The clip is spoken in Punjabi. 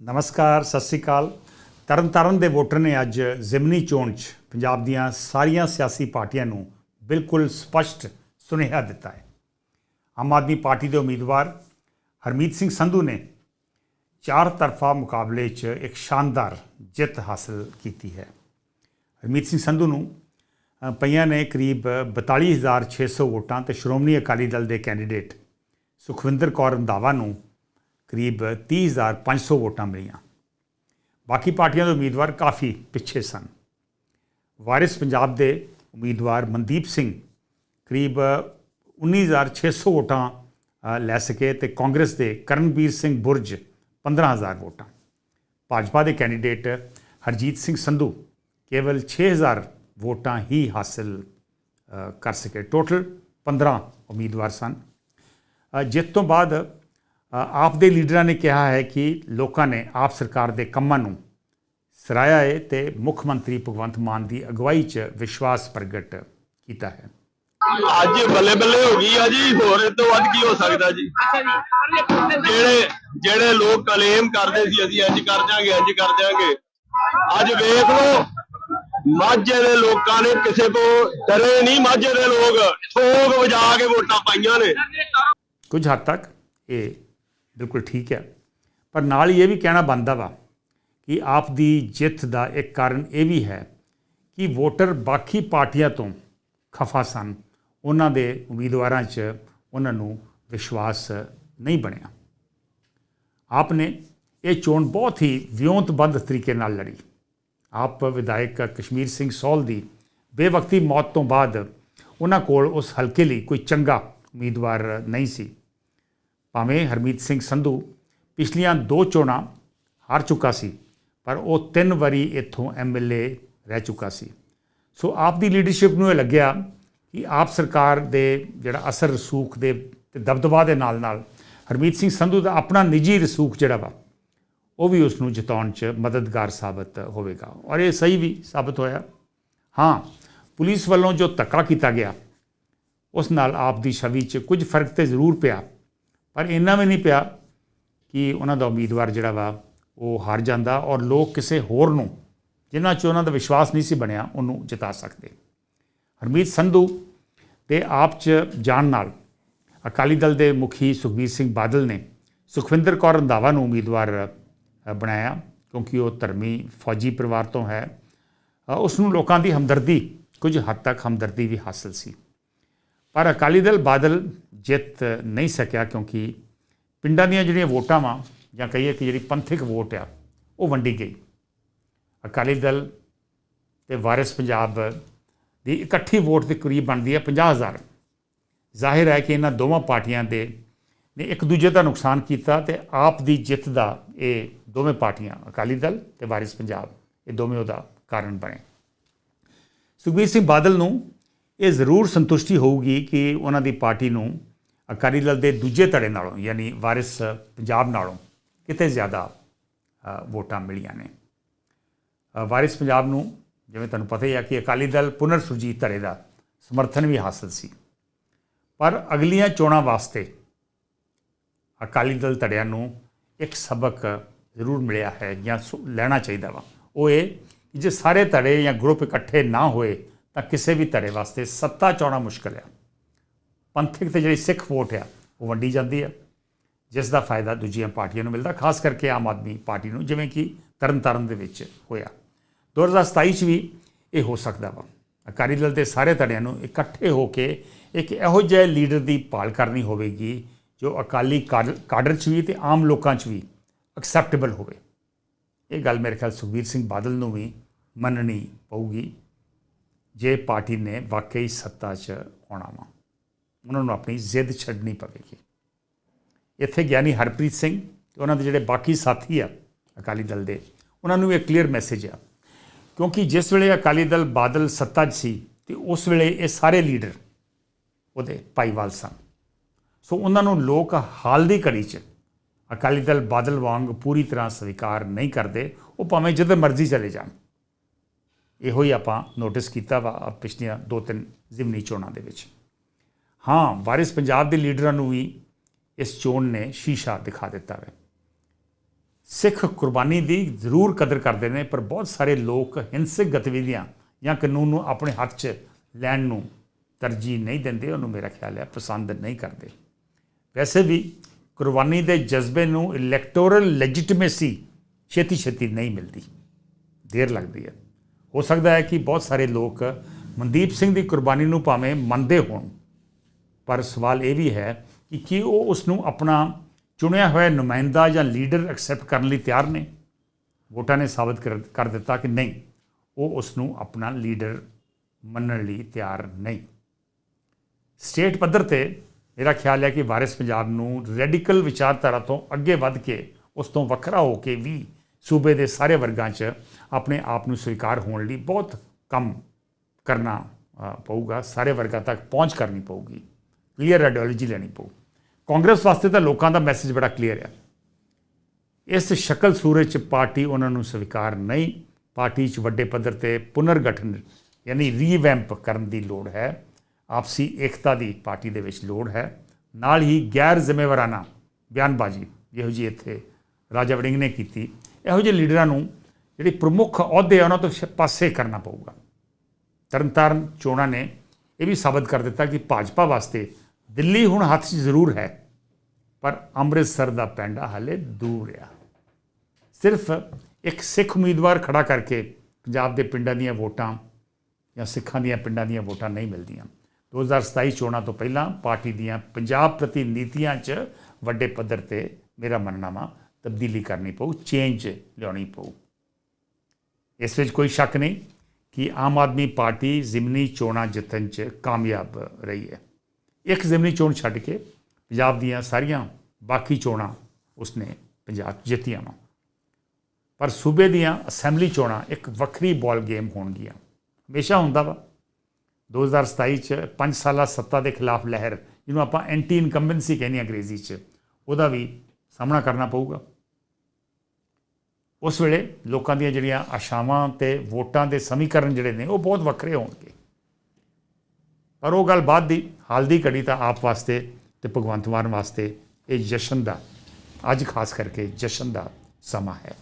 ਨਮਸਕਾਰ, ਸਤਿ ਸ੍ਰੀ ਅਕਾਲ। ਤਰਨਤਾਰਨ ਦੇ ਵੋਟਰ ਨੇ ਅੱਜ ਜ਼ਿਮਨੀ ਚੋਣ 'ਚ ਪੰਜਾਬ ਦੀਆਂ ਸਾਰੀਆਂ ਸਿਆਸੀ ਪਾਰਟੀਆਂ ਨੂੰ ਬਿਲਕੁਲ ਸਪਸ਼ਟ ਸੁਨੇਹਾ ਦਿੱਤਾ ਹੈ। ਆਮ ਆਦਮੀ ਪਾਰਟੀ ਦੇ ਉਮੀਦਵਾਰ ਹਰਮੀਤ ਸਿੰਘ ਸੰਧੂ ਨੇ ਚਾਰ ਤਰਫਾ ਮੁਕਾਬਲੇ 'ਚ ਇੱਕ ਸ਼ਾਨਦਾਰ ਜਿੱਤ ਹਾਸਲ ਕੀਤੀ ਹੈ। ਹਰਮੀਤ ਸਿੰਘ ਸੰਧੂ ਨੂੰ ਪਈਆਂ ਨੇ ਕਰੀਬ 42600 ਵੋਟਾਂ ਤੇ ਸ਼੍ਰੋਮਣੀ ਅਕਾਲੀ ਦਲ ਦੇ ਕੈਂਡੀਡੇਟ ਸੁਖਵਿੰਦਰ ਕੌਰ ਰੰਧਾਵਾ ਨੂੰ ਕਰੀਬ 30500 ਵੋਟਾਂ ਮਿਲੀਆਂ। ਬਾਕੀ ਪਾਰਟੀਆਂ ਦੇ ਉਮੀਦਵਾਰ ਕਾਫੀ ਪਿੱਛੇ ਸਨ। ਵਾਰਿਸ ਪੰਜਾਬ ਦੇ ਉਮੀਦਵਾਰ ਮਨਦੀਪ ਸਿੰਘ ਕਰੀਬ 19600 ਵੋਟਾਂ ਲੈ ਸਕੇ ਤੇ ਕਾਂਗਰਸ ਦੇ ਕਰਨਵੀਰ ਸਿੰਘ ਬੁਰਜ 15000 ਵੋਟਾਂ। ਭਾਜਪਾ ਦੇ ਕੈਂਡੀਡੇਟ ਹਰਜੀਤ ਸਿੰਘ ਸੰਧੂ ਕੇਵਲ 6000 ਵੋਟਾਂ ਹੀ ਹਾਸਲ ਕਰ ਸਕੇ। ਟੋਟਲ 15 ਉਮੀਦਵਾਰ ਸਨ। ਅ, ਜਿੱਤ ਤੋਂ ਬਾਅਦ ਆਪ ਦੇ ਲੀਡਰਾਂ ਨੇ ਕਿਹਾ ਹੈ ਕਿ ਲੋਕਾਂ ਨੇ ਆਪ ਸਰਕਾਰ ਦੇ ਕੰਮਾਂ ਨੂੰ ਸਰਾਇਆ ਹੈ ਤੇ ਮੁੱਖ ਮੰਤਰੀ ਭਗਵੰਤ ਮਾਨ ਦੀ ਅਗਵਾਈ 'ਚ ਵਿਸ਼ਵਾਸ ਪ੍ਰਗਟ ਕੀਤਾ ਹੈ। ਅੱਜ ਬੱਲੇ ਬੱਲੇ ਹੋ ਗਈ ਆ ਜੀ ਹੋਰ ਇਹ ਤੋਂ ਵੱਧ ਕੀ ਹੋ ਸਕਦਾ ਜੀ? ਜਿਹੜੇ ਜਿਹੜੇ ਲੋਕ ਕਲੇਮ ਕਰਦੇ ਸੀ ਅਸੀਂ ਇੰਜ ਕਰ ਜਾਾਂਗੇ ਇੰਜ ਕਰ ਜਾਾਂਗੇ ਅੱਜ ਵੇਖ ਲਓ ਮਾਝੇ ਦੇ ਲੋਕਾਂ ਨੇ ਕਿਸੇ ਤੋਂ ਡਰੇ ਨਹੀਂ ਮਾਝੇ ਦੇ ਲੋਕ। ਠੋਕ ਵਜਾ ਕੇ ਵੋਟਾਂ ਪਾਈਆਂ ਨੇ। ਕੁਝ ਹੱਦ ਤੱਕ ਇਹ ਬਿਲਕੁਲ ਠੀਕ ਹੈ। ਪਰ ਨਾਲ ਹੀ ਇਹ ਵੀ ਕਹਿਣਾ ਬਣਦਾ ਵਾ ਕਿ ਆਪ ਦੀ ਜਿੱਤ ਦਾ ਇੱਕ ਕਾਰਨ ਇਹ ਵੀ ਹੈ ਕਿ ਵੋਟਰ ਬਾਕੀ ਪਾਰਟੀਆਂ ਤੋਂ ਖਫਾ ਸਨ। ਉਹਨਾਂ ਦੇ ਉਮੀਦਵਾਰਾਂ 'ਚ ਉਹਨਾਂ ਨੂੰ ਵਿਸ਼ਵਾਸ ਨਹੀਂ ਬਣਿਆ। ਆਪ ਨੇ ਇਹ ਚੋਣ ਬਹੁਤ ਹੀ ਵਿਉਂਤਬੰਦ ਤਰੀਕੇ ਨਾਲ ਲੜੀ। ਆਪ ਵਿਧਾਇਕ ਕਸ਼ਮੀਰ ਸਿੰਘ ਸੌਲ ਦੀ ਬੇਵਕਤੀ ਮੌਤ ਤੋਂ ਬਾਅਦ ਉਹਨਾਂ ਕੋਲ ਉਸ ਹਲਕੇ ਲਈ ਕੋਈ ਚੰਗਾ ਉਮੀਦਵਾਰ ਨਹੀਂ ਸੀ। ਭਾਵੇਂ ਹਰਮੀਤ ਸਿੰਘ ਸੰਧੂ ਪਿਛਲੀਆਂ ਦੋ ਚੋਣਾਂ ਹਾਰ ਚੁੱਕਾ ਸੀ, ਪਰ ਉਹ ਤਿੰਨ ਵਾਰੀ ਇੱਥੋਂ ਐਮਐਲਏ ਰਹਿ ਚੁੱਕਾ ਸੀ। ਸੋ ਆਪ ਦੀ ਲੀਡਰਸ਼ਿਪ ਨੂੰ ਇਹ ਲੱਗਿਆ ਕਿ ਆਪ ਸਰਕਾਰ ਦੇ ਜਿਹੜਾ ਅਸਰ ਰਸੂਖ ਦੇ ਤੇ ਦਬਦਬਾ ਦੇ ਨਾਲ ਨਾਲ ਹਰਮੀਤ ਸਿੰਘ ਸੰਧੂ ਦਾ ਆਪਣਾ ਨਿੱਜੀ ਰਸੂਖ ਜਿਹੜਾ ਵਾ, ਉਹ ਵੀ ਉਸ ਨੂੰ ਜਿਤਾਉਣ 'ਚ ਮਦਦਗਾਰ ਸਾਬਤ ਹੋਵੇਗਾ। ਔਰ ਇਹ ਸਹੀ ਵੀ ਸਾਬਤ ਹੋਇਆ। ਹਾਂ, ਪੁਲਿਸ ਵੱਲੋਂ ਜੋ ਧੱਕਾ ਕੀਤਾ ਗਿਆ, ਉਸ ਨਾਲ ਆਪ ਦੀ ਛਵੀ 'ਚ ਕੁਝ ਫ਼ਰਕ ਤੇ ਜ਼ਰੂਰ ਪਿਆ। ਪਰ ਇੰਨਾ ਵੀ ਨਹੀਂ ਪਿਆ ਕਿ ਉਹਨਾਂ ਦਾ ਉਮੀਦਵਾਰ ਜਿਹੜਾ ਵਾ ਉਹ ਹਾਰ ਜਾਂਦਾ ਔਰ ਲੋਕ ਕਿਸੇ ਹੋਰ ਨੂੰ ਜਿਨ੍ਹਾਂ 'ਚ ਉਹਨਾਂ ਦਾ ਵਿਸ਼ਵਾਸ ਨਹੀਂ ਸੀ ਬਣਿਆ ਉਹਨੂੰ ਜਿਤਾ ਸਕਦੇ। ਹਰਮੀਤ ਸੰਧੂ ਤੇ ਆਪ 'ਚ ਜਾਣ ਨਾਲ ਅਕਾਲੀ ਦਲ ਦੇ ਮੁਖੀ ਸੁਖਬੀਰ ਸਿੰਘ ਬਾਦਲ ਨੇ ਸੁਖਵਿੰਦਰ ਕੌਰ ਰੰਧਾਵਾ ਨੂੰ ਉਮੀਦਵਾਰ ਬਣਾਇਆ ਕਿਉਂਕਿ ਉਹ ਧਰਮੀ ਫੌਜੀ ਪਰਿਵਾਰ ਤੋਂ ਹੈ। ਅ, ਉਸ ਨੂੰ ਲੋਕਾਂ ਦੀ ਹਮਦਰਦੀ ਕੁਝ ਹੱਦ ਤੱਕ ਹਮਦਰਦੀ ਵੀ ਹਾਸਲ ਸੀ। ਪਰ ਅਕਾਲੀ ਦਲ ਬਾਦਲ ਜਿੱਤ ਨਹੀਂ ਸਕਿਆ ਕਿਉਂਕਿ ਪਿੰਡਾਂ ਦੀਆਂ ਜਿਹੜੀਆਂ ਵੋਟਾਂ ਵਾਂ, ਜਾਂ ਕਹੀਏ ਕਿ ਜਿਹੜੀ ਪੰਥਕ ਵੋਟ ਆ, ਉਹ ਵੰਡੀ ਗਈ। ਅਕਾਲੀ ਦਲ ਤੇ ਵਾਰਿਸ ਪੰਜਾਬ ਦੀ ਇਕੱਠੀ ਵੋਟ ਦੇ ਕਰੀਬ ਬਣਦੀ ਹੈ 50000 ਜ਼ਾਹਿਰ ਹੈ ਕਿ ਇਹਨਾਂ ਦੋਵਾਂ ਪਾਰਟੀਆਂ ਦੇ ਨੇ ਇੱਕ ਦੂਜੇ ਦਾ ਨੁਕਸਾਨ ਕੀਤਾ ਤੇ ਆਪ ਦੀ ਜਿੱਤ ਦਾ ਇਹ ਦੋਵੇਂ ਪਾਰਟੀਆਂ, ਅਕਾਲੀ ਦਲ ਤੇ ਵਾਰਿਸ ਪੰਜਾਬ, ਇਹ ਦੋਵੇਂ ਉਹਦਾ ਕਾਰਨ ਬਣੇ। ਸੁਖਬੀਰ ਸਿੰਘ ਬਾਦਲ ਨੂੰ ਇਹ ਜ਼ਰੂਰ ਸੰਤੁਸ਼ਟੀ ਹੋਊਗੀ ਕਿ ਉਹਨਾਂ ਦੀ ਪਾਰਟੀ ਨੂੰ ਅਕਾਲੀ ਦਲ ਦੇ ਦੂਜੇ ਧੜੇ ਨਾਲੋਂ, ਯਾਨੀ ਵਾਰਿਸ ਪੰਜਾਬ ਨਾਲੋਂ ਕਿਤੇ ਜ਼ਿਆਦਾ ਵੋਟਾਂ ਮਿਲੀਆਂ ਨੇ। ਵਾਰਿਸ ਪੰਜਾਬ ਨੂੰ ਜਿਵੇਂ ਤੁਹਾਨੂੰ ਪਤਾ ਹੀ ਆ ਕਿ ਅਕਾਲੀ ਦਲ ਪੁਨਰ ਸੁਰਜੀਤ ਧੜੇ ਦਾ ਸਮਰਥਨ ਵੀ ਹਾਸਲ ਸੀ। ਪਰ ਅਗਲੀਆਂ ਚੋਣਾਂ ਵਾਸਤੇ ਅਕਾਲੀ ਦਲ ਧੜਿਆਂ ਨੂੰ ਇੱਕ ਸਬਕ ਜ਼ਰੂਰ ਮਿਲਿਆ ਹੈ ਜਾਂ ਸੁ- ਲੈਣਾ ਚਾਹੀਦਾ ਵਾ। ਉਹ ਇਹ ਜੇ ਸਾਰੇ ਧੜੇ ਜਾਂ ਗਰੁੱਪ ਇਕੱਠੇ ਨਾ ਹੋਏ ਤਾਂ ਕਿਸੇ ਵੀ ਧੜੇ ਵਾਸਤੇ ਸੱਤਾ ਚਾਉਣਾ ਮੁਸ਼ਕਲ ਆ। ਪੰਥਕ ਤੇ ਜਿਹੜੀ ਸਿੱਖ ਵੋਟ ਆ, ਉਹ ਵੰਡੀ ਜਾਂਦੀ ਹੈ ਜਿਸ ਦਾ ਫਾਇਦਾ ਦੂਜੀਆਂ ਪਾਰਟੀਆਂ ਨੂੰ ਮਿਲਦਾ, ਖਾਸ ਕਰਕੇ ਆਮ ਆਦਮੀ ਪਾਰਟੀ ਨੂੰ, ਜਿਵੇਂ ਕਿ ਤਰਨਤਾਰਨ ਦੇ ਵਿੱਚ ਹੋਇਆ। 2027 ਚ ਵੀ ਇਹ ਹੋ ਸਕਦਾ ਵਾ। ਅਕਾਲੀ ਦਲ ਦੇ ਸਾਰੇ ਧੜਿਆਂ ਨੂੰ ਇਕੱਠੇ ਹੋ ਕੇ ਇੱਕ ਇਹੋ ਜਿਹੇ ਲੀਡਰ ਦੀ ਭਾਲ ਕਰਨੀ ਹੋਵੇਗੀ, ਜੋ ਅਕਾਲੀ ਕਾਡ- ਕਾਡਰ ਚ ਵੀ ਤੇ ਆਮ ਲੋਕਾਂ ਚ ਵੀ ਐਕਸੈਪਟੇਬਲ ਹੋਵੇ। ਇਹ ਗੱਲ ਮੇਰੇ ਖਿਆਲ ਸੁਖਬੀਰ ਸਿੰਘ ਬਾਦਲ ਨੂੰ ਵੀ ਮੰਨਣੀ ਪਊਗੀ, ਜੇ ਪਾਰਟੀ ਨੇ ਵਾਕਈ ਸੱਤਾ 'ਚ ਆਉਣਾ ਵਾ। ਉਹਨਾਂ ਨੂੰ ਆਪਣੀ ਜ਼ਿੱਦ ਛੱਡਣੀ ਪਵੇਗੀ। ਇੱਥੇ ਗਿਆਨੀ ਹਰਪ੍ਰੀਤ ਸਿੰਘ ਤੇ ਉਹਨਾਂ ਦੇ ਜਿਹੜੇ ਬਾਕੀ ਸਾਥੀ ਆ ਅਕਾਲੀ ਦਲ ਦੇ, ਉਹਨਾਂ ਨੂੰ ਇਹ ਕਲੀਅਰ ਮੈਸੇਜ ਆ। ਕਿਉਂਕਿ ਜਿਸ ਵੇਲੇ ਅਕਾਲੀ ਦਲ ਬਾਦਲ ਸੱਤਾ 'ਚ ਸੀ ਤੇ ਉਸ ਵੇਲੇ ਇਹ ਸਾਰੇ ਲੀਡਰ ਉਹਦੇ ਭਾਈਵਾਲ ਸਨ। ਸੋ ਉਹਨਾਂ ਨੂੰ ਲੋਕ ਹਾਲ ਦੀ ਘੜੀ 'ਚ ਅਕਾਲੀ ਦਲ ਬਾਦਲ ਵਾਂਗ ਪੂਰੀ ਤਰ੍ਹਾਂ ਸਵੀਕਾਰ ਨਹੀਂ ਕਰਦੇ, ਉਹ ਭਾਵੇਂ ਜਿੱਧਰ ਮਰਜ਼ੀ ਚਲੇ ਜਾਣ। ਇਹੋ ਹੀ ਆਪਾਂ ਨੋਟਿਸ ਕੀਤਾ ਵਾ ਪਿਛਲੀਆਂ ਦੋ ਤਿੰਨ ਜ਼ਿਮਨੀ ਚੋਣਾਂ ਦੇ ਵਿੱਚ। ਹਾਂ, ਵਾਰਿਸ ਪੰਜਾਬ ਦੇ ਲੀਡਰਾਂ ਨੂੰ ਵੀ ਇਸ ਚੋਣ ਨੇ ਸ਼ੀਸ਼ਾ ਦਿਖਾ ਦਿੱਤਾ ਹੈ। ਸਿੱਖ ਕੁਰਬਾਨੀ ਦੀ ਜ਼ਰੂਰ ਕਦਰ ਕਰਦੇ ਨੇ, ਪਰ ਬਹੁਤ ਸਾਰੇ ਲੋਕ ਹਿੰਸਕ ਗਤੀਵਿਧੀਆਂ ਜਾਂ ਕਾਨੂੰਨ ਨੂੰ ਆਪਣੇ ਹੱਥ 'ਚ ਲੈਣ ਨੂੰ ਤਰਜੀਹ ਨਹੀਂ ਦਿੰਦੇ, ਉਹਨੂੰ ਮੇਰਾ ਖਿਆਲ ਹੈ ਪਸੰਦ ਨਹੀਂ ਕਰਦੇ। ਵੈਸੇ ਵੀ ਕੁਰਬਾਨੀ ਦੇ ਜਜ਼ਬੇ ਨੂੰ ਇਲੈਕਟੋਰਲ ਲੈਜੀਟੀਮੇਸੀ ਛੇਤੀ ਛੇਤੀ ਨਹੀਂ ਮਿਲਦੀ, ਦੇਰ ਲੱਗਦੀ ਹੈ। ਹੋ ਸਕਦਾ ਹੈ ਕਿ ਬਹੁਤ ਸਾਰੇ ਲੋਕ ਮਨਦੀਪ ਸਿੰਘ ਦੀ ਕੁਰਬਾਨੀ ਨੂੰ ਭਾਵੇਂ ਮੰਨਦੇ ਹੋਣ। ਪਰ ਸਵਾਲ ਇਹ ਵੀ ਹੈ ਕਿ ਕੀ ਉਹ ਉਸ ਨੂੰ ਆਪਣਾ ਚੁਣਿਆ ਹੋਇਆ ਨੁਮਾਇੰਦਾ ਜਾਂ ਲੀਡਰ ਐਕਸੈਪਟ ਕਰਨ ਲਈ ਤਿਆਰ ਨੇ? ਵੋਟਾਂ ਨੇ ਸਾਬਤ ਕਰ ਕਰ ਦਿੱਤਾ ਕਿ ਨਹੀਂ, ਉਹ ਉਸ ਨੂੰ ਆਪਣਾ ਲੀਡਰ ਮੰਨਣ ਲਈ ਤਿਆਰ ਨਹੀਂ। ਸਟੇਟ ਪੱਧਰ ਤੇ ਮੇਰਾ ਖਿਆਲ ਹੈ ਕਿ ਵਾਰਿਸ ਪੰਜਾਬ ਨੂੰ ਰੈਡੀਕਲ ਵਿਚਾਰਧਾਰਾ ਤੋਂ ਅੱਗੇ ਵੱਧ ਕੇ ਉਸ ਤੋਂ ਵੱਖਰਾ ਹੋ ਕੇ ਵੀ ਸੂਬੇ ਦੇ ਸਾਰੇ ਵਰਗਾਂ 'ਚ ਆਪਣੇ ਆਪ ਨੂੰ ਸਵੀਕਾਰ ਹੋਣ ਲਈ ਬਹੁਤ ਕੰਮ ਕਰਨਾ ਪਊਗਾ, ਸਾਰੇ ਵਰਗਾਂ ਤੱਕ ਪਹੁੰਚ ਕਰਨੀ ਪਊਗੀ। ਕਲੀਅਰ ਆਈਡੀਓਲੋਜੀ ਲੈਣੀ ਪਊ। ਕਾਂਗਰਸ ਵਾਸਤੇ ਤਾਂ ਲੋਕਾਂ ਦਾ ਮੈਸੇਜ ਬੜਾ ਕਲੀਅਰ ਆ। ਇਸ ਸ਼ਕਲ ਸੂਰਜ 'ਚ ਪਾਰਟੀ ਉਹਨਾਂ ਨੂੰ ਸਵੀਕਾਰ ਨਹੀਂ, ਪਾਰਟੀ 'ਚ ਵੱਡੇ ਪੱਧਰ ਤੇ ਪੁਨਰਗਠਨ, ਯਾਨੀ ਰੀਵੈਂਪ ਕਰਨ ਦੀ ਲੋੜ ਹੈ। ਆਪਸੀ ਏਕਤਾ ਦੀ ਪਾਰਟੀ ਦੇ ਵਿੱਚ ਲੋੜ ਹੈ। ਨਾਲ ਹੀ ਗੈਰ ਜ਼ਿੰਮੇਵਾਰਾਨਾ ਬਿਆਨਬਾਜ਼ੀ, ਜਿਹੋ ਜੀ ਇੱਥੇ ਰਾਜਾ ਵੜਿੰਗ ਨੇ ਕੀਤੀ, ਇਹੋ ਜਿਹੇ ਲੀਡਰਾਂ ਨੂੰ ਜਿਹੜੀ ਪ੍ਰਮੁੱਖ ਅਹੁਦੇ ਆ ਉਹਨਾਂ ਤੋਂ ਪਾਸੇ ਕਰਨਾ ਪਊਗਾ। ਤਰਨਤਾਰਨ ਚੋਣਾਂ ਨੇ ਇਹ ਵੀ ਸਾਬਤ ਕਰ ਦਿੱਤਾ ਕਿ ਭਾਜਪਾ ਵਾਸਤੇ ਦਿੱਲੀ ਹੁਣ ਹੱਥ 'ਚ ਜ਼ਰੂਰ ਹੈ, ਪਰ ਅੰਮ੍ਰਿਤਸਰ ਦਾ ਪੈਂਡਾ ਹਾਲੇ ਦੂਰ ਆ। ਸਿਰਫ ਇੱਕ ਸਿੱਖ ਉਮੀਦਵਾਰ ਖੜਾ ਕਰਕੇ ਪੰਜਾਬ ਦੇ ਪਿੰਡਾਂ ਦੀਆਂ ਵੋਟਾਂ ਜਾਂ ਸਿੱਖਾਂ ਦੀਆਂ ਪਿੰਡਾਂ ਦੀਆਂ ਵੋਟਾਂ ਨਹੀਂ ਮਿਲਦੀਆਂ। 2027 ਚੋਣਾਂ ਤੋਂ ਪਹਿਲਾਂ ਪਾਰਟੀ ਦੀਆਂ ਪੰਜਾਬ ਪ੍ਰਤੀ ਨੀਤੀਆਂ 'ਚ ਵੱਡੇ ਪੱਧਰ ਤੇ ਮੇਰਾ ਮੰਨਣਾ ਵਾ ਤਬਦੀਲੀ ਕਰਨੀ ਪਊ ਚੇਂਜ ਲਿਆਉਣੀ ਪਊ। ਇਸ ਵਿੱਚ ਕੋਈ ਸ਼ੱਕ ਨਹੀਂ ਕਿ ਆਮ ਆਦਮੀ ਪਾਰਟੀ ਜ਼ਿਮਨੀ ਚੋਣਾਂ ਜਿੱਤਣ 'ਚ ਕਾਮਯਾਬ ਰਹੀ ਹੈ। ਇੱਕ ਜ਼ਿਮਨੀ ਚੋਣ ਛੱਡ ਕੇ ਪੰਜਾਬ ਦੀਆਂ ਸਾਰੀਆਂ ਬਾਕੀ ਚੋਣਾਂ ਉਸਨੇ ਪੰਜਾਬ 'ਚ ਜਿੱਤੀਆਂ ਵਾ। ਪਰ ਸੂਬੇ ਦੀਆਂ ਅਸੈਂਬਲੀ ਚੋਣਾਂ ਇੱਕ ਵੱਖਰੀ ਬਾਲ ਗੇਮ ਹੋਣਗੀਆਂ। ਹਮੇਸ਼ਾ ਹੁੰਦਾ ਵਾ। 2027 ਚ 5 ਸਾਲਾ ਸੱਤਾ ਦੇ ਖਿਲਾਫ ਲਹਿਰ, ਜਿਹਨੂੰ ਆਪਾਂ ਐਂਟੀ ਇਨਕੰਬੈਂਸੀ ਕਹਿੰਦੇ ਹਾਂ ਅੰਗਰੇਜ਼ੀ ਚ, ਉਹਦਾ ਵੀ ਸਾਹਮਣਾ ਕਰਨਾ ਪਊਗਾ। ਉਸ ਵੇਲੇ ਲੋਕਾਂ ਦੀਆਂ ਜਿਹੜੀਆਂ ਆਸ਼ਾਵਾਂ ਤੇ ਵੋਟਾਂ ਦੇ ਸਮੀਕਰਨ ਜਿਹੜੇ ਨੇ, ਉਹ ਬਹੁਤ ਵੱਖਰੇ ਹੋਣਗੇ। ਪਰ ਉਹ ਗੱਲ ਬਾਅਦ ਦੀ, ਹਾਲ ਦੀ ਘੜੀ ਤਾਂ ਆਪ ਵਾਸਤੇ ਤੇ ਭਗਵੰਤ ਮਾਨ ਵਾਸਤੇ ਇਹ ਜਸ਼ਨ ਦਾ, ਅੱਜ ਖਾਸ ਕਰਕੇ ਜਸ਼ਨ ਦਾ ਸਮਾਂ ਹੈ।